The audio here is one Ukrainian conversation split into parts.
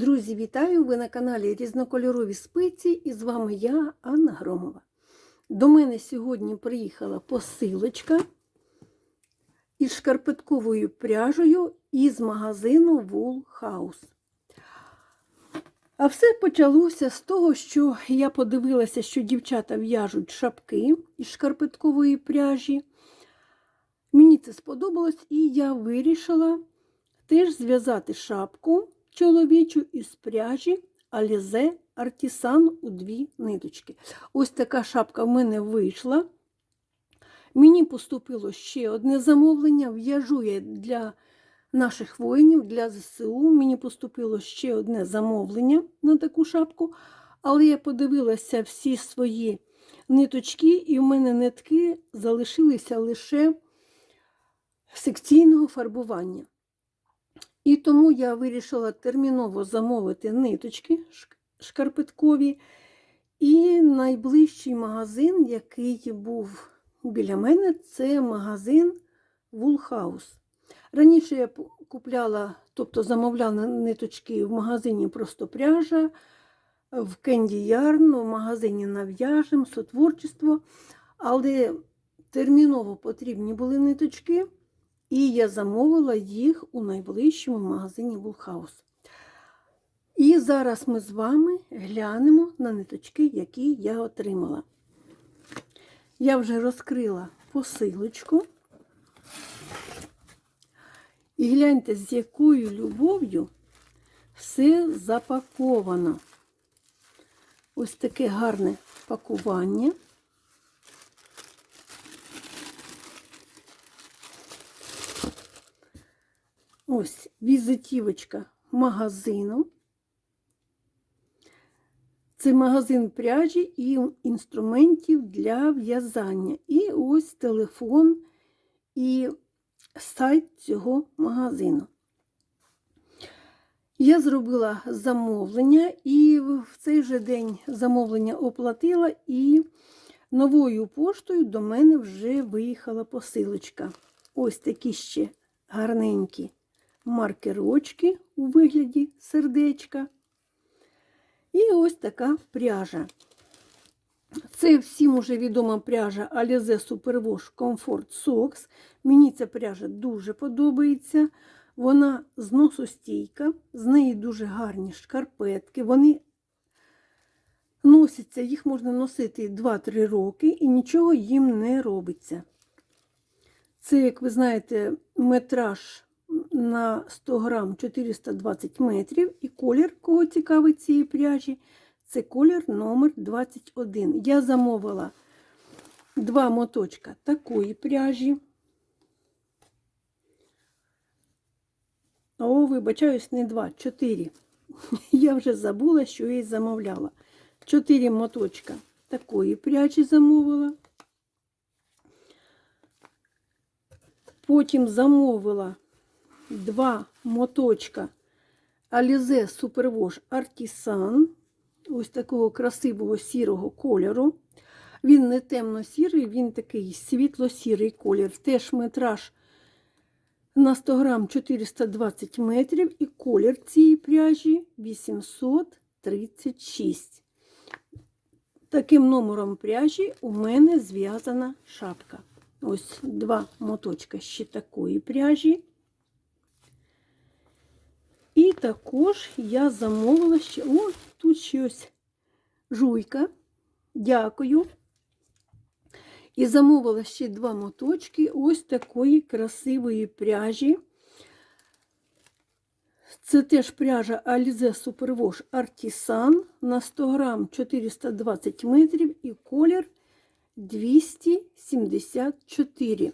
Друзі, вітаю! Ви на каналі Різнокольорові спиці і з вами я, Анна Громова. До мене сьогодні приїхала посилочка із шкарпетковою пряжею із магазину Wool House. А все почалося з того, що я подивилася, що дівчата в'яжуть шапки із шкарпеткової пряжі. Мені це сподобалось, і я вирішила теж зв'язати шапку чоловічу із пряжі Alize Artisan у дві ниточки. Ось така шапка в мене вийшла. Мені поступило ще одне замовлення. В'яжу я для наших воїнів, для ЗСУ. Мені поступило ще одне замовлення на таку шапку, але я подивилася всі свої ниточки, і в мене нитки залишилися лише секційного фарбування. І тому я вирішила терміново замовити ниточки шкарпеткові. І найближчий магазин, який був біля мене, це магазин Woolhouse. Раніше я купляла, тобто замовляла ниточки в магазині просто пряжа, в Кенді Ярн, в магазині Нав'яжем, сотворчество, але терміново потрібні були ниточки. І я замовила їх у найближчому магазині Булхаус. І зараз ми з вами глянемо на ниточки, які я отримала. Я вже розкрила посилочку. І гляньте, з якою любов'ю все запаковано. Ось таке гарне пакування. Ось візитівочка магазину. Це магазин пряжі і інструментів для в'язання. І ось телефон і сайт цього магазину. Я зробила замовлення, і в цей же день замовлення оплатила, і новою поштою до мене вже виїхала посилочка. Ось такі ще гарненькі маркерочки у вигляді сердечка. І ось така пряжа. Це всім уже відома пряжа Alize Superwash Comfort Socks. Мені ця пряжа дуже подобається. Вона зносостійка, з неї дуже гарні шкарпетки. Вони носяться, їх можна носити 2-3 роки і нічого їм не робиться. Це, як ви знаєте, метраж на 100 грам 420 метрів. І колір, кого цікавить цієї пряжі, це колір номер 21. Я замовила два моточка такої пряжі. О, вибачаюсь, не два, чотири. Я вже забула, що я її замовляла. Чотири моточка такої пряжі замовила. Потім замовила два моточка Alize Superwash Artisan, ось такого красивого сірого кольору. Він не темно-сірий, він такий світло-сірий колір. Теж метраж на 100 грам 420 метрів, і колір цієї пряжі 836. Таким номером пряжі у мене зв'язана шапка. Ось два моточка ще такої пряжі. І також я замовила ще, о, тут щось жуйка. Дякую. І замовила ще два моточки ось такої красивої пряжі. Це теж пряжа Alize Superwash Artisan на 100 грам 420 метрів і колір 274.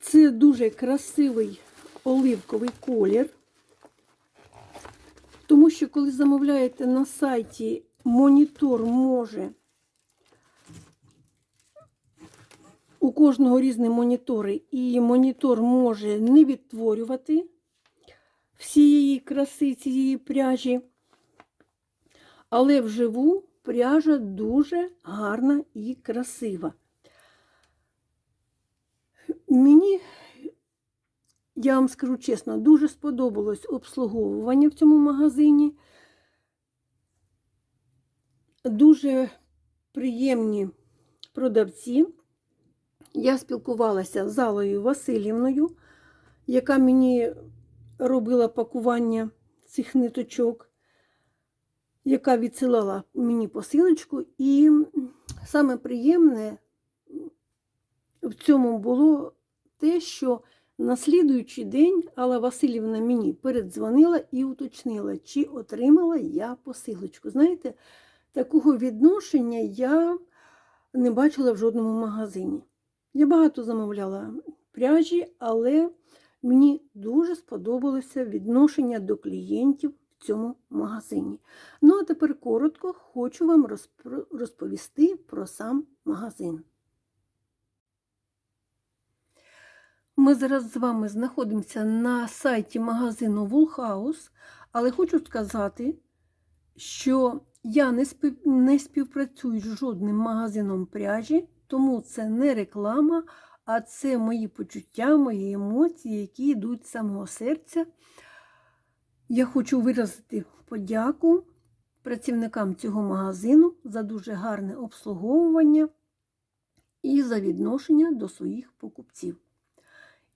Це дуже красивий оливковий колір. Тому що, коли замовляєте на сайті, монітор може, у кожного різні монітори, і монітор може не відтворювати всієї краси цієї пряжі, але вживу пряжа дуже гарна і красива. Мені я вам скажу чесно, дуже сподобалось обслуговування в цьому магазині. Дуже приємні продавці. Я спілкувалася з Алою Васильівною, яка мені робила пакування цих ниточок, яка відсилала мені посилочку. І саме приємне в цьому було те, що на слідуючий день Алла Васильівна мені передзвонила і уточнила, чи отримала я посилочку. Знаєте, такого відношення я не бачила в жодному магазині. Я багато замовляла пряжі, але мені дуже сподобалося відношення до клієнтів в цьому магазині. Ну, а тепер коротко хочу вам розповісти про сам магазин. Ми зараз з вами знаходимося на сайті магазину Woolhouse, але хочу сказати, що я не, спів... не співпрацюю з жодним магазином пряжі, тому це не реклама, а це мої почуття, мої емоції, які йдуть з самого серця. Я хочу виразити подяку працівникам цього магазину за дуже гарне обслуговування і за відношення до своїх покупців.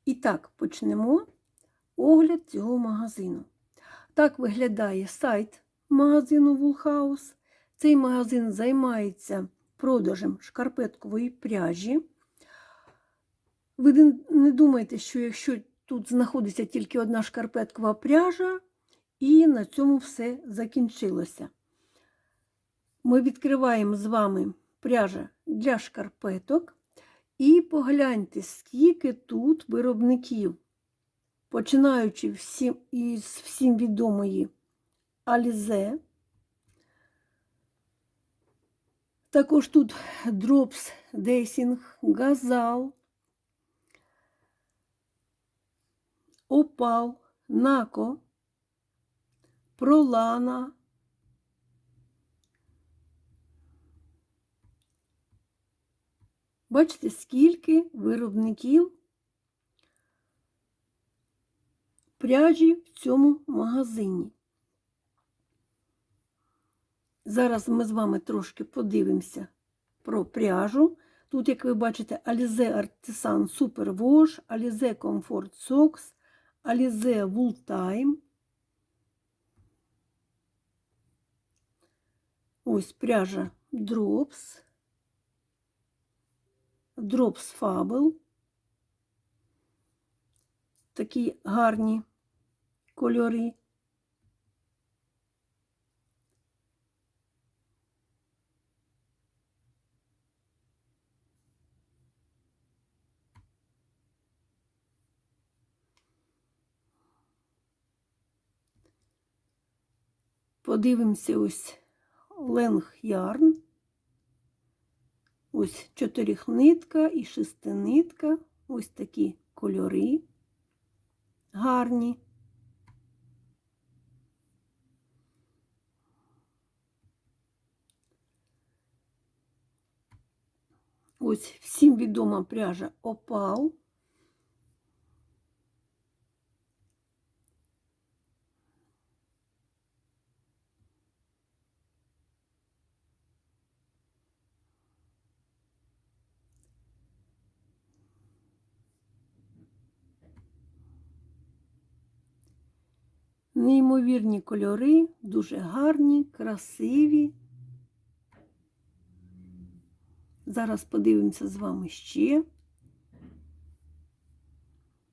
І так, почнемо огляд цього магазину. Так виглядає сайт магазину Woolhouse. Цей магазин займається продажем шкарпеткової пряжі. Ви не- думайте, що якщо тут знаходиться тільки одна шкарпеткова пряжа, і на цьому все закінчилося. Ми відкриваємо з вами пряжа для шкарпеток. І погляньте, скільки тут виробників, починаючи всім, із всім відомої Alize. Також тут Drops Dessing, Газал, Опал, Нако, Пролана, Бачите, скільки виробників пряжі в цьому магазині. Зараз ми з вами трошки подивимося про пряжу. Тут, як ви бачите, Alize Artisan Super Wash, Alize Comfort Socks, Alize Wool Time. Ось пряжа Drops. Drops Fable. Такі гарні кольори. Подивимося ось Ленг Ярн. Ось чотирихнитка і шестинитка. Ось такі кольори гарні. Ось всім відома пряжа Опал. Неймовірні кольори, дуже гарні, красиві. Зараз подивимося з вами ще.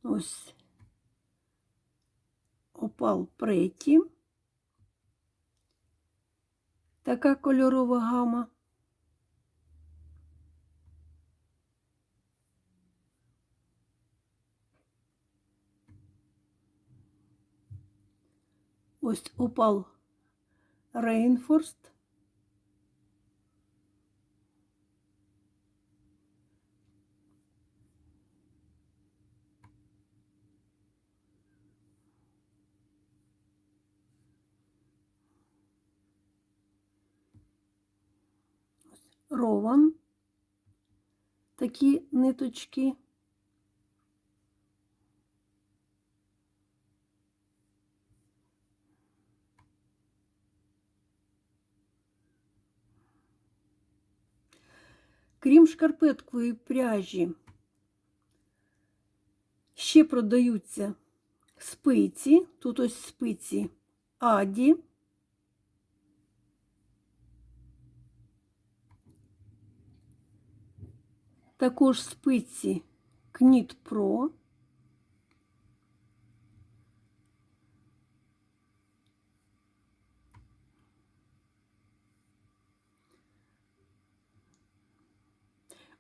Ось опал преті. Така кольорова гама. Ось опал Рейнфорст. Рован. Такі ниточки. Крім шкарпеткової пряжі, ще продаються спиці. Тут ось спиці Аді. Також спиці Кніт Про.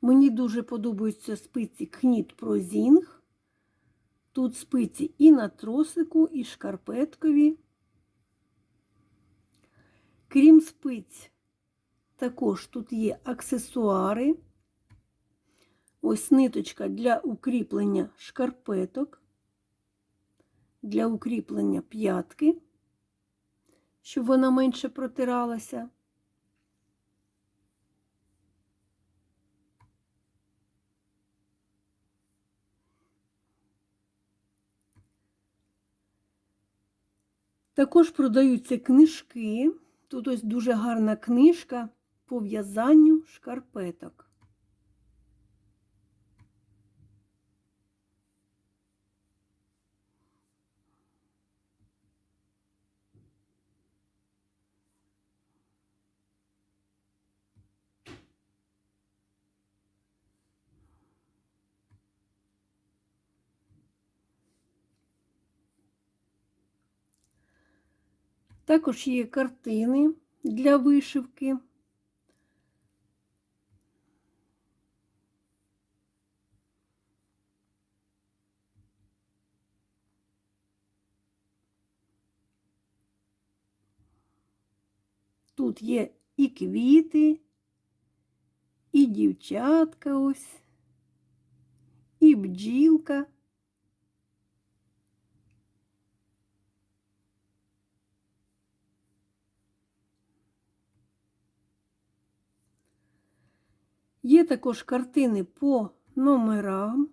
Мені дуже подобаються спиці Кніт Про Зінг. Тут спиці і на тросику, і шкарпеткові. Крім спиць, також тут є аксесуари. Ось ниточка для укріплення шкарпеток, для укріплення п'ятки, щоб вона менше протиралася. Також продаються книжки. Тут ось дуже гарна книжка по в'язанню шкарпеток. Також є картини для вишивки. Тут є і квіти, і дівчатка ось, і бджілка. Є також картини по номерам.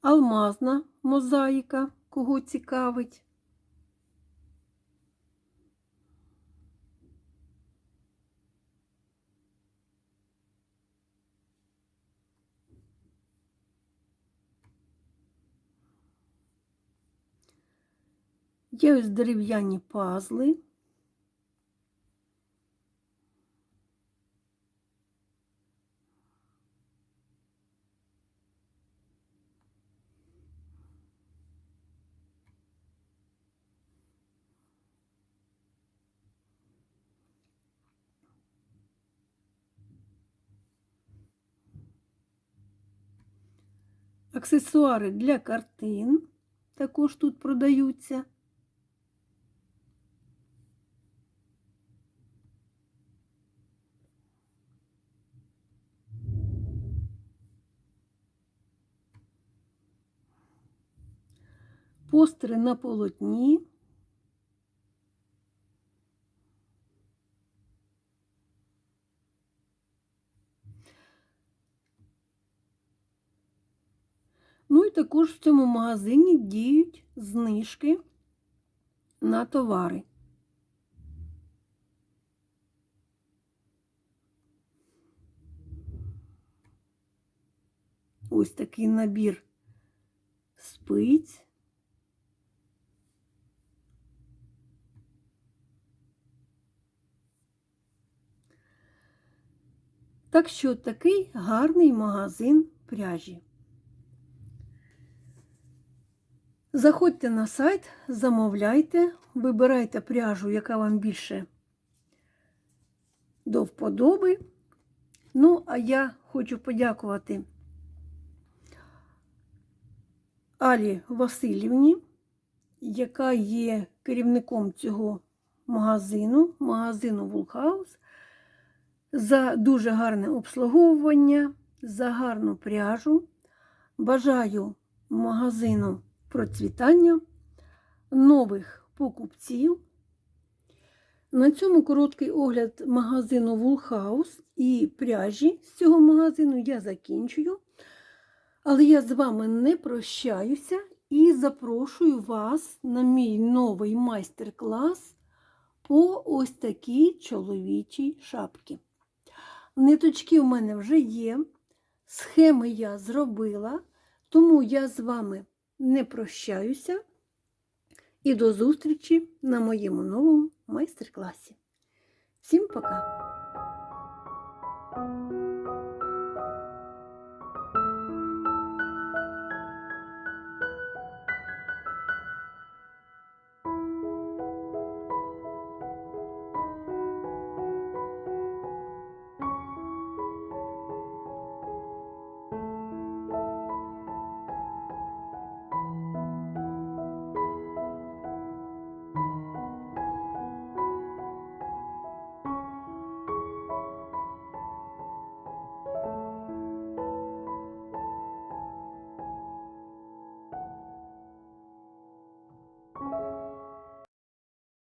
Алмазна мозаїка, кого цікавить. Є ось дерев'яні пазли. Аксесуари для картин також тут продаються. Постери на полотні. Ну і також в цьому магазині діють знижки на товари. Ось такий набір спиць. Так що такий гарний магазин пряжі. Заходьте на сайт, замовляйте, вибирайте пряжу, яка вам більше до вподоби. Ну, а я хочу подякувати Алі Васильівні, яка є керівником цього магазину, магазину Вулхаус, за дуже гарне обслуговування, за гарну пряжу. Бажаю магазину процвітання, нових покупців. На цьому короткий огляд магазину Woolhouse і пряжі з цього магазину я закінчую. Але я з вами не прощаюся і запрошую вас на мій новий майстер-клас по ось такій чоловічій шапці. Ниточки в мене вже є, схеми я зробила, тому я з вами не прощаюся. І до зустрічі на моєму новому майстер-класі. Всім пока!